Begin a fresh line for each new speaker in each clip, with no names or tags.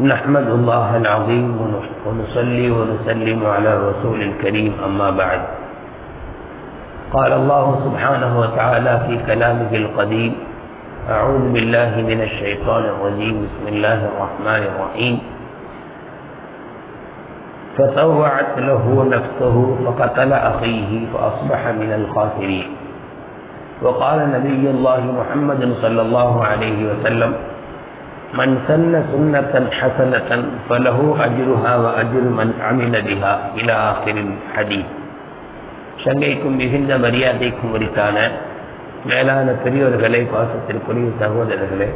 نحمد الله العظيم ونصلي ونسلم على رسول الكريم أما بعد. قال الله سبحانه وتعالى في كلامه القديم أعوذ بالله من الشيطان الرجيم بسم الله الرحمن الرحيم. فطوعت له نفسه فقتل أخيه فأصبح من الخاسرين. وقال نبي الله محمد صلى الله عليه وسلم من سن سنة حسنة فله أجرها وأجر من عمل بها إلى آخر الحديث சங்கைக்கும் மிகுந்த மரியாதைக்கும் உரித்தான மேலான பெரியோர்களே பாசத்திற்குரிய சகோதரர்களே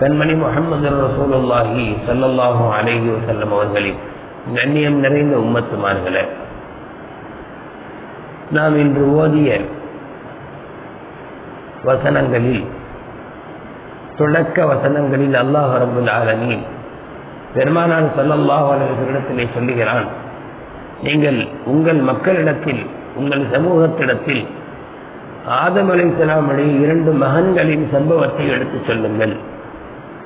கண்மணி முகமது ரசூலுல்லாஹி சல்லல்லாஹு அலைஹி வசல்லம் அவர்களின் கண்ணியம் நிறைந்த உம்மத்துமார்களே நாம் இன்று ஓதிய வசனங்களில் தொடக்க வசனங்களில் அல்லாஹ் ரபுல் ஆலமீன் பெருமானான் சல்லல்லாஹ் சொல்லுகிறான் நீங்கள் உங்கள் மக்களிடத்தில் உங்கள் சமூகத்திடத்தில் ஆதம் அலை இஸ்லாமுடைய இரண்டு மகன்களின் சம்பவத்தை எடுத்துச் சொல்லுங்கள்.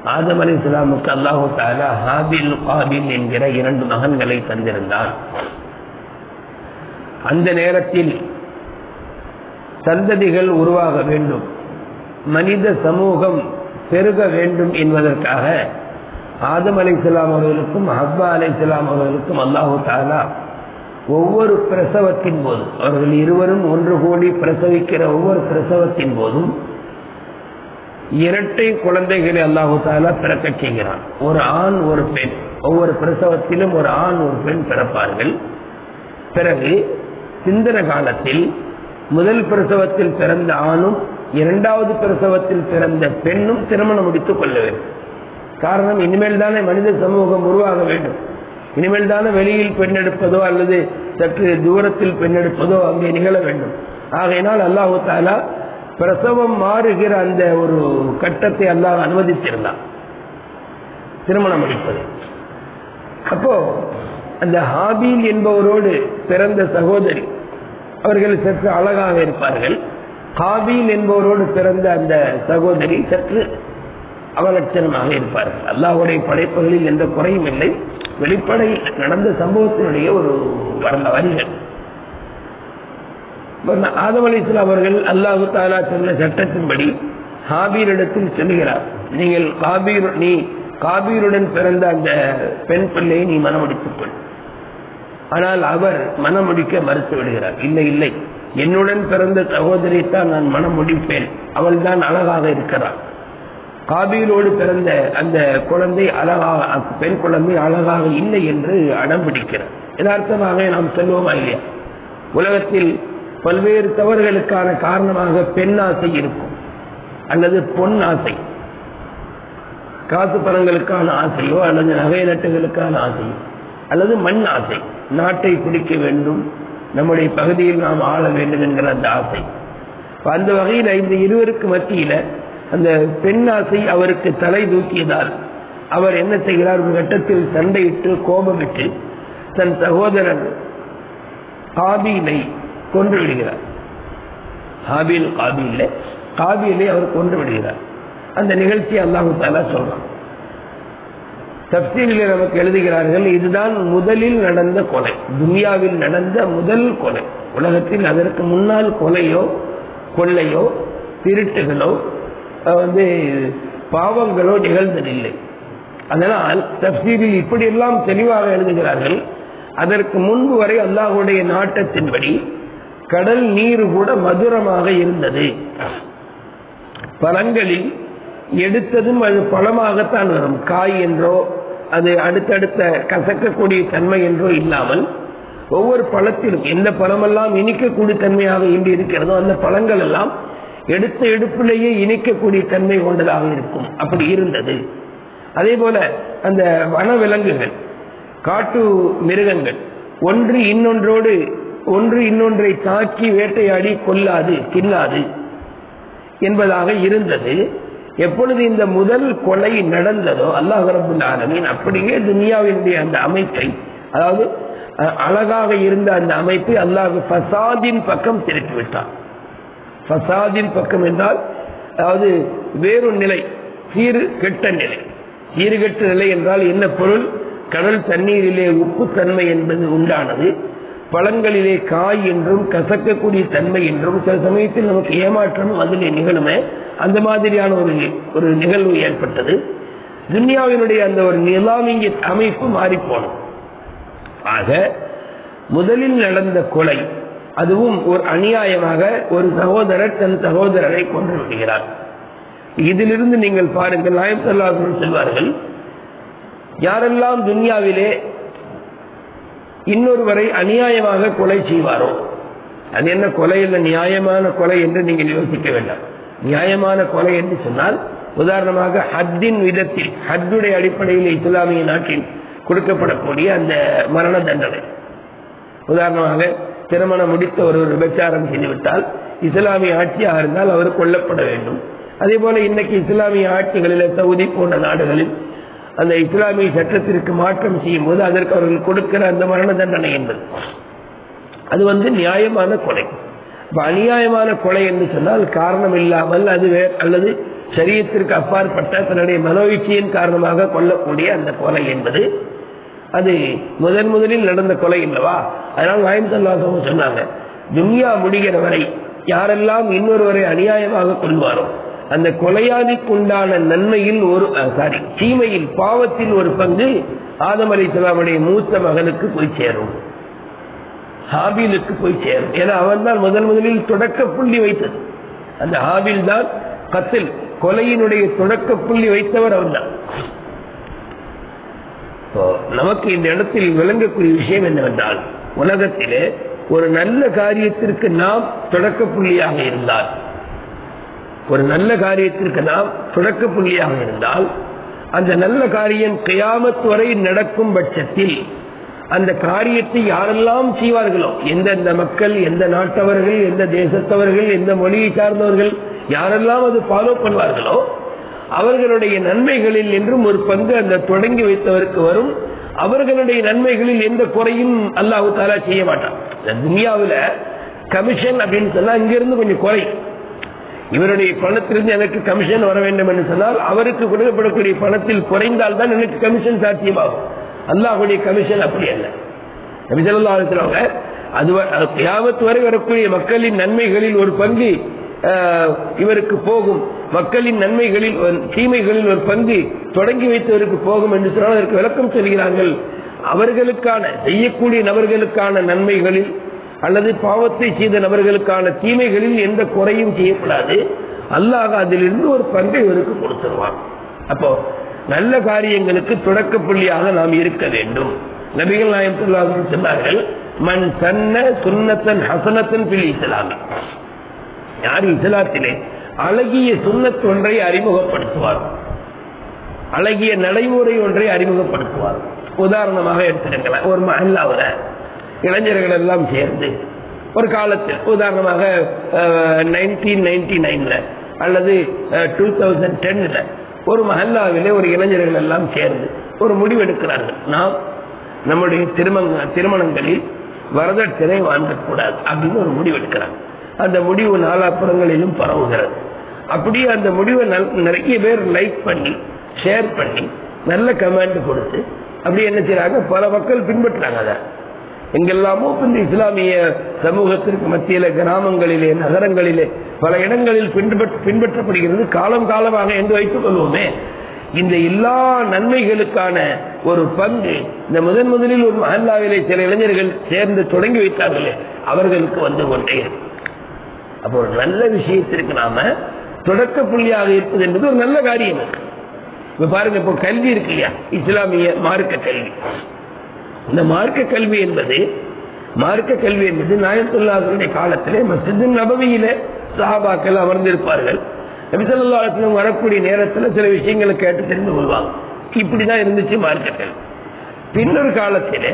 ஆதம் அலை இஸ்லாமுக்கு அல்லாஹு தாலா ஹாபில் காபில் என்கிற இரண்டு மகன்களை தந்திருந்தான். அந்த நேரத்தில் சந்ததிகள் உருவாக வேண்டும். மனித சமூகம் பெருக வேண்டும் என்பதற்காக ஆதம் அலை இஸ்லாம் அவர்களுக்கும் ஹப்பா அலை இஸ்லாம் அவர்களுக்கும் அல்லாஹு தாலா ஒவ்வொரு பிரசவத்தின் போதும் அவர்கள் இருவரும் ஒன்று கூடி பிரசவிக்கிற ஒவ்வொரு பிரசவத்தின் போதும் இரட்டை குழந்தைகளை அல்லாஹு தாலா பிறக்க செய்கிறான். ஒரு ஆண் ஒரு பெண். ஒவ்வொரு பிரசவத்திலும் ஒரு ஆண் ஒரு பெண் பிறப்பார்கள். பிறகு சிந்தன காலத்தில் முதல் பிரசவத்தில் பிறந்த ஆணும் இரண்டாவது பிரசவத்தில் பிறந்த பெண்ணும் திருமணம் முடித்துக் கொள்ள வேண்டும். காரணம் இனிமேல் தானே மனித சமூகம் உருவாக வேண்டும். இனிமேல் தானே வெளியில் பெண் எடுப்பதோ அல்லது சற்று தூரத்தில் பெண் எடுப்பதோ அங்கே நிகழ வேண்டும். ஆகையினால் அல்லாஹு தாலா பிரசவம் மாறுகிற அந்த ஒரு கட்டத்தை அல்லாஹ் அனுமதித்திருந்தான். திருமணம் முடிப்பது. அப்போ அந்த ஹாபீல் என்பவரோடு பிறந்த சகோதரி அவர்கள் சற்று அழகாக இருப்பார்கள். காபீல் என்பவரோடு பிறந்த அந்த சகோதரி சற்று அவலட்சணமாக இருப்பார்கள் அல்லாஹுடைய படைப்புகளில் எந்த குறையும் இல்லை. வெளிப்படை நடந்த சம்பவத்தினுடைய ஒரு வரல வரிகள் ஆதம் அவர்கள் அல்லாஹு தாலா சொன்ன சட்டத்தின்படி ஹாபீரிடத்தில் செல்கிறார். நீங்கள் காபீர் நீ காபீருடன் பிறந்த அந்த பெண் பிள்ளையை நீ மனமுடித்துக் கொள். ஆனால் அவர் மனமுடிக்க முடிக்க மறுத்து விடுகிறார். இல்லை இல்லை. என்னுடன் பிறந்த சகோதரித்தான் நான் மனம் முடிப்பேன். அவள் தான் அழகாக இருக்கிறாள். காபிலோடு பிறந்த அந்த குழந்தை அழகாக பெண் குழந்தை அழகாக இல்லை என்று அடம் பிடிக்கிறார். யதார்த்தமாக நாம் சொல்லுவோமா இல்லையா? உலகத்தில் பல்வேறு தவறுகளுக்கான காரணமாக பெண் ஆசை இருக்கும் அல்லது பொன் ஆசை. காசு பணங்களுக்கான ஆசையோ அல்லது நகை நட்டுகளுக்கான ஆசையோ அல்லது மண் ஆசை. நாட்டை பிடிக்க வேண்டும் நம்முடைய பகுதியில் நாம் ஆள வேண்டும் என்கிற அந்த ஆசை. அந்த வகையில் இந்த இருவருக்கு மத்தியில அந்த பெண் ஆசை அவருக்கு தலை தூக்கியதால் அவர் என்ன செய்கிறார்? ஒரு கட்டத்தில் சண்டையிட்டு கோபமிட்டு தன் சகோதரர் காபீலை கொன்று விடுகிறார். காபீல் காபீல காபீலை அவர் கொன்று விடுகிறார். அந்த நிகழ்ச்சி அல்லாஹு தாலா சொல்றான். தப்சீலில் நமக்கு எழுதுகிறார்கள் இதுதான் முதலில் நடந்த கொலை. துனியாவில் நடந்த முதல் கொலை. உலகத்தில் அதற்கு முன்னால் கொலையோ கொள்ளையோ திருட்டுகளோ வந்து பாவங்களோ நிகழ்ந்ததில்லை. அதனால் தப்சீலில் இப்படியெல்லாம் தெளிவாக எழுதுகிறார்கள். அதற்கு முன்பு வரை அல்லாஹுடைய நாட்டத்தின்படி கடல் நீர் கூட மதுரமாக இருந்தது. பழங்களில் எடுத்ததும் அது பழமாகத்தான் வரும். காய் என்றோ அது அடுத்தடுத்த கசக்கக்கூடிய தன்மை என்றோ இல்லாமல் ஒவ்வொரு பழத்திலும் எந்த பழமெல்லாம் இனிக்கக்கூடிய தன்மையாக இன்று இருக்கிறதோ அந்த பழங்கள் எல்லாம் எடுத்த எடுப்பிலேயே இணைக்கக்கூடிய தன்மை கொண்டதாக இருக்கும். அப்படி இருந்தது. அதே போல அந்த வனவிலங்குகள் காட்டு மிருகங்கள் ஒன்று இன்னொன்றோடு ஒன்று இன்னொன்றை தாக்கி வேட்டையாடி கொல்லாது தின்னாது என்பதாக இருந்தது. எப்பொழுது இந்த முதல் கொலை நடந்ததோ அல்லாஹ் ரபுல் ஆலமீன் அப்படியே துனியாவினுடைய அந்த அமைப்பை அதாவது அழகாக இருந்த அந்த அமைப்பை அல்லாஹ் ஃபசாதின் பக்கம் திருப்பி விட்டான் ஃபசாதின் பக்கம் என்றால் அதாவது வேறு நிலை சீறு கெட்ட நிலை. சீர்கெட்ட நிலை என்றால் என்ன பொருள்? கடல் தண்ணீரிலே உப்பு தன்மை என்பது உண்டானது. பழங்களிலே காய் என்றும் கசக்கக்கூடிய தன்மை என்றும் சில சமயத்தில் நமக்கு ஏமாற்றமும் அதிலே நிகழுமே. அந்த மாதிரியான ஒரு ஒரு நிகழ்வு ஏற்பட்டது. துன்யாவினுடைய அந்த ஒரு நிலாமிய அமைப்பு மாறிப்போனது. ஆக முதலில் நடந்த கொலை அதுவும் ஒரு அநியாயமாக ஒரு சகோதரர் தன் சகோதரரை கொண்டு விடுகிறார். இதிலிருந்து நீங்கள் பாருங்கள் நாயம் சொல்லார்கள் செல்வார்கள் யாரெல்லாம் துன்யாவிலே இன்னொருவரை அநியாயமாக கொலை செய்வாரோ அது என்ன கொலை இல்லை நியாயமான கொலை என்று நீங்கள் யோசிக்க வேண்டாம். நியாயமான கொலை என்று சொன்னால் உதாரணமாக ஹத்தின் விதத்தில் ஹத்துடைய அடிப்படையில் இஸ்லாமிய நாட்டில் கொடுக்கப்படக்கூடிய அந்த மரண தண்டனை. உதாரணமாக திருமணம் முடித்த ஒரு விபச்சாரம் செய்துவிட்டால் இஸ்லாமிய ஆட்சியாக இருந்தால் அவர் கொல்லப்பட வேண்டும். அதே போல இன்னைக்கு இஸ்லாமிய ஆட்சிகளில் சவுதி போன்ற நாடுகளில் அந்த இஸ்லாமிய சட்டத்திற்கு மாற்றம் செய்யும் போது அதற்கு அவர்கள் கொடுக்கிற அந்த மரண தண்டனை என்பது. அது வந்து நியாயமான கொலை. அநியாயமான கொலை என்று சொன்னால் காரணம் இல்லாமல் அது வே அல்லது சரியத்திற்கு அப்பாற்பட்ட தன்னுடைய மனோயிச்சையின் காரணமாக கொல்லக்கூடிய அந்த கொலை என்பது அது முதன் முதலில் நடந்த கொலை இல்லவா அதனால் வாய்ந்தல்லாதவங்க சொன்னாங்க துன்யா முடிகிற வரை யாரெல்லாம் இன்னொருவரை அநியாயமாக கொள்வாரோ அந்த கொலையாளிக்கு உண்டான நன்மையில் ஒரு சாரி தீமையில் பாவத்தில் ஒரு பங்கு ஆதம் அலி மூத்த மகனுக்கு போய் சேரும். ஹாபிலுக்கு போய் சேரும். ஏன்னா அவன் தான் முதன் முதலில் தொடக்க புள்ளி வைத்தது. அந்த ஹாபில் தான் கத்தில் கொலையினுடைய தொடக்க புள்ளி வைத்தவர் அவன் தான். நமக்கு இந்த இடத்தில் விளங்கக்கூடிய விஷயம் என்னவென்றால் உலகத்திலே ஒரு நல்ல காரியத்திற்கு நாம் தொடக்க புள்ளியாக இருந்தால் ஒரு நல்ல காரியத்திற்கு நாம் தொடக்க புள்ளியாக இருந்தால் அந்த நல்ல காரியம் கியாமத் வரை நடக்கும் பட்சத்தில் அந்த காரியத்தை யாரெல்லாம் செய்வார்களோ எந்தெந்த மக்கள் எந்த நாட்டவர்கள் எந்த தேசத்தவர்கள் எந்த மொழியை சார்ந்தவர்கள் யாரெல்லாம் அது ஃபாலோ பண்ணுவார்களோ அவர்களுடைய நன்மைகளில் என்றும் ஒரு பங்கு அந்த தொடங்கி வைத்தவருக்கு வரும். அவர்களுடைய நன்மைகளில் எந்த குறையும் அல்லாஹு தாலா செய்ய மாட்டான். இந்த துனியாவில் கமிஷன் அப்படின்னு சொன்னா இங்கிருந்து கொஞ்சம் குறை. இவருடைய பணத்திலிருந்து எனக்கு கமிஷன் வர வேண்டும் என்று சொன்னால் அவருக்கு கொடுக்கப்படக்கூடிய பணத்தில் குறைந்தால் தான் எனக்கு கமிஷன் சாத்தியமாகும். அல்லாஹுடைய கமிஷன் அப்படி அல்ல. நபிசல்லாங்க அது யாவத்து வரை வரக்கூடிய மக்களின் நன்மைகளில் ஒரு பங்கு இவருக்கு போகும். மக்களின் நன்மைகளில் தீமைகளில் ஒரு பங்கு தொடங்கி வைத்தவருக்கு போகும் என்று சொன்னால் அதற்கு விளக்கம் சொல்கிறார்கள். அவர்களுக்கான செய்யக்கூடிய நபர்களுக்கான நன்மைகளில் அல்லது பாவத்தை செய்த நபர்களுக்கான தீமைகளில் எந்த குறையும் செய்யக்கூடாது. அல்லாஹ் அதிலிருந்து ஒரு பங்கை இவருக்கு கொடுத்துருவான். அப்போ நல்ல காரியங்களுக்கு தொடக்க புள்ளியாக நாம் இருக்க வேண்டும். நபிகள் நாயகம் சொன்னார்கள் மண் சன்ன சுன்னத்தன் ஹசனத்தன் பில் இஸ்லாமி. யார் இஸ்லாத்திலே அழகிய சுண்ணத் ஒன்றை அறிமுகப்படுத்துவார்? அழகிய நடைமுறை ஒன்றை அறிமுகப்படுத்துவார். உதாரணமாக எடுத்துருக்கலாம் ஒரு மஹல்லாவில் இளைஞர்கள் எல்லாம் சேர்ந்து ஒரு காலத்தில் உதாரணமாக நைன்டீன் நைன்டி நைன்ல அல்லது டூ தௌசண்ட் டென்ல ஒரு மஹல்லாவிலே ஒரு இளைஞர்கள் எல்லாம் சேர்ந்து ஒரு முடிவெடுக்கிறார்கள். நாம் நம்முடைய திருமண திருமணங்களில் வரதட்சணை வாங்கக்கூடாது அப்படின்னு ஒரு முடிவு எடுக்கிறாங்க அந்த முடிவு நாலாப்புறங்களிலும் பரவுகிறது. அப்படியே அந்த முடிவை நிறைய பேர் லைக் பண்ணி ஷேர் பண்ணி நல்ல கமெண்ட் கொடுத்து அப்படி என்ன செய்யறாங்க பல மக்கள் பின்பற்றுறாங்க அதை. எங்கெல்லாமோ இந்த இஸ்லாமிய சமூகத்திற்கு மத்தியில கிராமங்களிலே நகரங்களிலே பல இடங்களில் பின்பற்றப்படுகிறது. காலம் காலமாக என்று வைத்துக் கொள்வோமே. இந்த எல்லா நன்மைகளுக்கான ஒரு பங்கு இந்த முதன் முதலில் ஒரு மஹல்லாவிலே சில இளைஞர்கள் சேர்ந்து தொடங்கி வைத்தார்களே அவர்களுக்கு வந்து கொண்டே அப்போ ஒரு நல்ல விஷயத்திற்கு நாம தொடக்க புள்ளியாக இருப்பது என்பது ஒரு நல்ல காரியம். இப்ப பாருங்க இப்போ கல்வி இருக்கு இல்லையா? இஸ்லாமிய மார்க்க கல்வி. இந்த மார்க்க கல்வி என்பது மார்க்க கல்வி என்பது நாயத்துல்லாசனுடைய காலத்திலே மசிது நபவியில சஹாபாக்கள் அமர்ந்திருப்பார்கள். நபிசல்லாசனம் வரக்கூடிய நேரத்தில் சில விஷயங்களை கேட்டு தெரிந்து கொள்வாங்க. இப்படிதான் இருந்துச்சு மார்க்க கல்வி. பின்னொரு காலத்திலே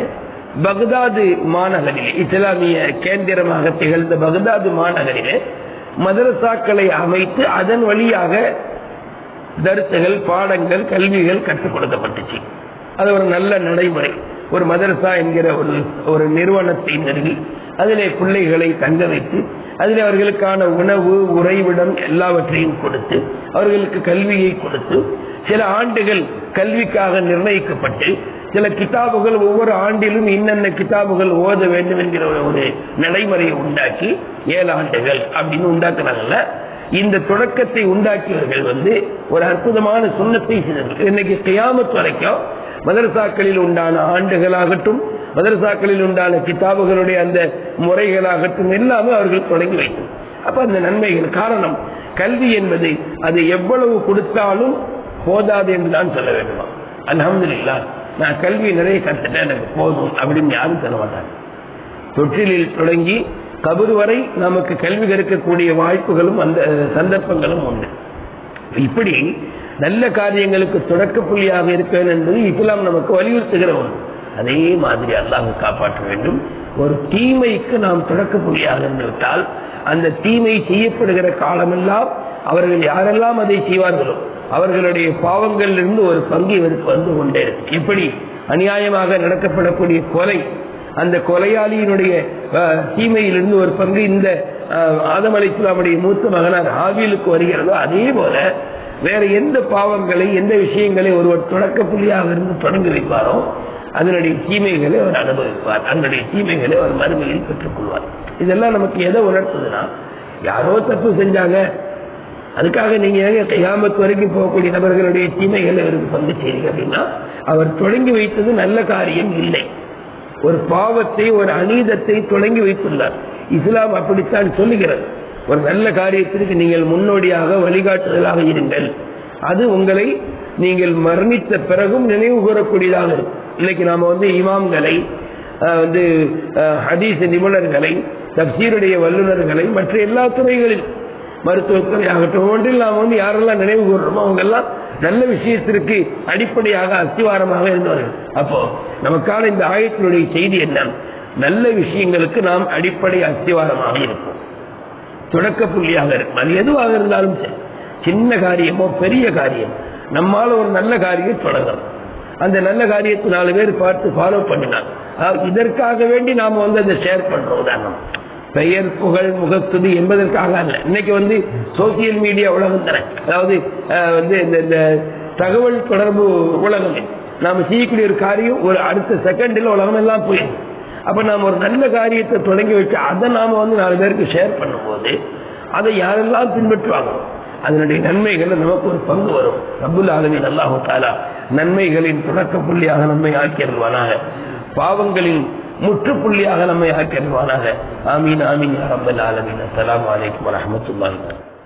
பகதாது மாநகரில் இஸ்லாமிய கேந்திரமாக திகழ்ந்த பகதாது மாநகரிலே மதரசாக்களை அமைத்து அதன் வழியாக தரிசுகள் பாடங்கள் கல்விகள் கற்றுக் கொடுக்கப்பட்டுச்சு. அது ஒரு நல்ல நடைமுறை. ஒரு மதரசா என்கிற ஒரு ஒரு நிறுவனத்தை நிறுவி அதிலே பிள்ளைகளை தங்க வைத்து அதில் அவர்களுக்கான உணவு உறைவிடம் எல்லாவற்றையும் கொடுத்து அவர்களுக்கு கல்வியை கொடுத்து சில ஆண்டுகள் கல்விக்காக நிர்ணயிக்கப்பட்டு சில கிதாபுகள் ஒவ்வொரு ஆண்டிலும் இன்னென்ன கிதாபுகள் ஓத வேண்டும் என்கிற ஒரு நடைமுறையை உண்டாக்கி ஏழு ஆண்டுகள் அப்படின்னு உண்டாக்குறாங்கல்ல. இந்த தொடக்கத்தை உண்டாக்கியவர்கள் வந்து ஒரு அற்புதமான சுண்ணத்தை செய்தார்கள் இன்னைக்கு கியாமத்து வரைக்கும் மதரசாக்களில் உண்டான ஆண்டுகளாகட்டும் மதரசாக்களில் உண்டான கிதாபுகளுடைய அந்த முறைகளாகட்டும் எல்லாமே அவர்கள் தொடங்கி வைக்கும் அப்ப அந்த நன்மைகள் காரணம் கல்வி என்பது அது எவ்வளவு கொடுத்தாலும் போதாது என்று தான் சொல்ல வேண்டுமா? அல்ஹம்துலில்லாஹ் நான் கல்வி நிறைய கத்துட்டேன் எனக்கு போதும் அப்படின்னு யாரும் சொல்ல மாட்டாங்க. தொற்றிலில் தொடங்கி கபர் வரை நமக்கு கல்வி கற்கக்கூடிய வாய்ப்புகளும் அந்த சந்தர்ப்பங்களும் உண்டு. இப்படி நல்ல காரியங்களுக்கு தொடக்க புள்ளியாக இருக்க என்பது இஸ்லாம் நமக்கு வலியுறுத்துகிற ஒன்று. அதே மாதிரி அல்லாஹ் காப்பாற்ற வேண்டும். ஒரு தீமைக்கு நாம் தொடக்க புள்ளியாக இருந்துவிட்டால் அந்த தீமை செய்யப்படுகிற காலமெல்லாம் அவர்கள் யாரெல்லாம் அதை செய்வார்களோ அவர்களுடைய பாவங்களிலிருந்து ஒரு பங்கு இவருக்கு வந்து கொண்டே இருக்கும் இப்படி அநியாயமாக நடக்கப்படக்கூடிய கொலை அந்த கொலையாளியினுடைய அஹ், தீமையிலிருந்து ஒரு பங்கு இந்த அஹ், ஆதம் அலிஸ்லாமுடைய மூத்த மகனார் ஆவியலுக்கு வருகிறதோ அதே போல வேற எந்த பாவங்களை எந்த விஷயங்களை ஒருவர் தொடக்க புள்ளியாக இருந்து தொடங்கி வைப்பாரோ அதனுடைய தீமைகளை அவர் அனுபவிப்பார். அதனுடைய தீமைகளை அவர் மறுமையில் பெற்றுக்கொள்வார். இதெல்லாம் நமக்கு எதை உணர்த்துதுன்னா யாரோ தப்பு செஞ்சாங்க அதுக்காக நீங்க கையாமத்து வரைக்கும் போகக்கூடிய நபர்களுடைய தீமைகளை அவருக்கு பங்கு செய்யுங்க அப்படின்னா அவர் தொடங்கி வைத்தது நல்ல காரியம் இல்லை. ஒரு பாவத்தை ஒரு அநீதத்தை தொடங்கி வைத்துள்ளார். இஸ்லாம் அப்படித்தான் சொல்லுகிறது. ஒரு நல்ல காரியத்திற்கு நீங்கள் முன்னோடியாக வழிகாட்டுதலாக இருங்கள். அது உங்களை நீங்கள் மரணித்த பிறகும் நினைவு கூறக்கூடியதாக இருக்கும். இன்னைக்கு நாம வந்து இமாம்களை வந்து ஹதீஸ் நிபுணர்களை தப்சீருடைய வல்லுநர்களை மற்ற எல்லா துறைகளில் மருத்துவத்துறை ஆகட்டும் ஒன்றில் நாம் வந்து யாரெல்லாம் நினைவு கூறுறோமோ அவங்க எல்லாம் நல்ல விஷயத்திற்கு அடிப்படையாக அஸ்திவாரமாக இருந்தவர்கள். அப்போ நமக்கான இந்த ஆயத்தினுடைய செய்தி என்ன? நல்ல விஷயங்களுக்கு நாம் அடிப்படை அஸ்திவாரமாக இருப்போம். தொடக்க புள்ளியாக இருக்கும். அது எதுவாக இருந்தாலும் சரி. சின்ன காரியமோ பெரிய காரியம். நம்மால ஒரு நல்ல காரியம் தொடங்கணும் அந்த நல்ல காரியத்தை நாலு பேர் பார்த்து ஃபாலோ பண்ணினாங்க இதற்காக வேண்டி நாம வந்து அதை ஷேர் பண்றோம் உதாரணம். பெயர் புகழ் முகத்துது என்பதற்காக அல்ல. இன்னைக்கு வந்து சோசியல் மீடியா உலகம் தரேன் அதாவது வந்து இந்த இந்த தகவல் தொடர்பு உலகம். நாம செய்யக்கூடிய ஒரு காரியம் ஒரு அடுத்த செகண்டில் உலகம் எல்லாம் போயிடும். அப்ப நாம ஒரு நல்ல காரியத்தை தொடங்கி வச்சு அதை நாம வந்து நாலு பேருக்கு ஷேர் பண்ணும்போது அதை யாரெல்லாம் பின்பற்றுவாங்க? அதனுடைய நன்மைகள் நமக்கு ஒரு பங்கு வரும். ரப்புல் ஆலமின் அல்லாஹு தாலா நன்மைகளின் தொடக்க புள்ளியாக நம்மை ஆக்கியிருவானாக பாவங்களின் முற்றுப்புள்ளியாக நம்மை ஆக்கியிருவானாக ஆமீன் ஆமீன் யா ஆலமின் ஆலமீன். வலைக்கம் அலைக்கும்